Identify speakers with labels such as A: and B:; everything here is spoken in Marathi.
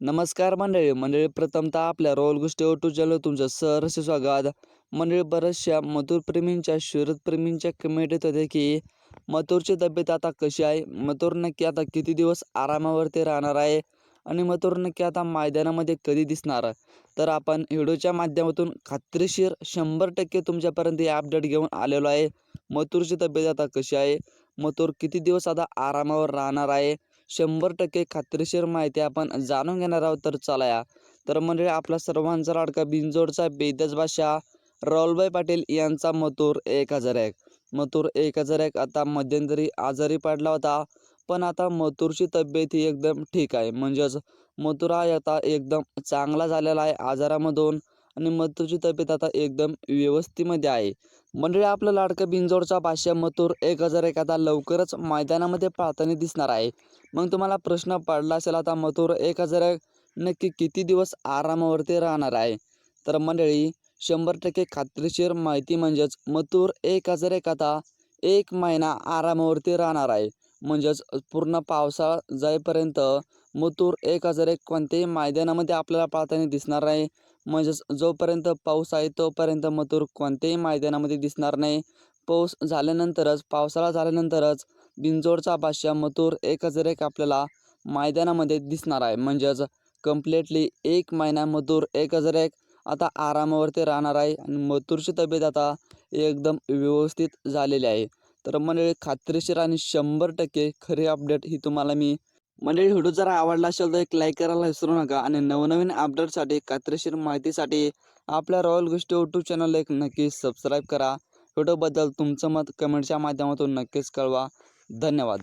A: नमस्कार मंडळी. मंडळी प्रथमतः आपल्या रोल गोष्टी टू चॅनल तुमचं सहर्ष स्वागत. मंडळी बऱ्याचशा मथुरप्रेमींच्या शर्यतप्रेमींच्या कमेंट येत होते की मथुरची तब्येत आता कशी आहे? मथुर नक्की आता किती दिवस आरामावरती राहणार आहे? आणि मथुर नक्की आता मैदानामध्ये कधी दिसणार? तर आपण व्हिडिओच्या माध्यमातून खात्रीशीर शंभर टक्के तुमच्यापर्यंत हे अपडेट घेऊन आलेलो आहे. मथुरची तब्येत आता कशी आहे? मथुर किती दिवस आता आरामावर राहणार आहे? शंभर टक्के खात्रीशीर माहिती आपण जाणून घेणार आहोत तर चला या. तर म्हणजे आपला सर्वांचा लाडका बिंजोडचा बेदज बादशाह राहुलभाई पाटील यांचा मथुर एक हजार एक. मथुर एक हजार एक आता मध्यंतरी आजारी पडला होता पण आता मथुरची तब्येत ही एकदम ठीक आहे. म्हणजेच मथुर हा आता एकदम चांगला झालेला आहे आजारामधून. आणि मथुरची तब्येत आता एकदम व्यवस्थेमध्ये आहे. मंडळी आपला लाडका बिंजोडचा भाष्य मथुर एक हजार एक आता लवकरच मैदानामध्ये पाहताना दिसणार आहे. मग तुम्हाला प्रश्न पडला असेल आता मथुर एक हजार नक्की किती दिवस आरामावरती राहणार आहे? तर मंडळी शंभर टक्के खात्रीशीर माहिती म्हणजेच मथुर एक हजार एक आता एक महिना आरामावरती राहणार आहे. म्हणजेच पूर्ण पावसाळा जाईपर्यंत मथुर एक हजार एक कोणत्याही मैदानामध्ये आपल्याला पाहताना दिसणार नाही. म्हणजेच जोपर्यंत पाऊस आहे तोपर्यंत मथुर कोणत्याही मैदानामध्ये दिसणार नाही. पाऊस झाल्यानंतरच पावसाळा झाल्यानंतरच बिंजोडचा बादशाह मथुर एक हजार एक आपल्याला मैदानामध्ये दिसणार आहे. म्हणजेच कम्प्लिटली एक महिना मथुर एक हजार एक आता आरामावरती राहणार आहे आणि मथुरची तब्येत आता एकदम व्यवस्थित झालेली आहे. तर मंडळी खात्रीशीर आणि शंभर टक्के खरी अपडेट ही तुम्हाला मी मंडळी व्हिडिओ जर आवडला असेल तर एक लाईक करायला विसरू नका आणि नवनवीन अपडेटसाठी खात्रीशीर माहितीसाठी आपल्या रॉयल गोष्टी यूट्यूब चॅनल एक नक्की सबस्क्राईब करा. व्हिडिओबद्दल तुमचं मत कमेंटच्या माध्यमातून नक्कीच कळवा. धन्यवाद.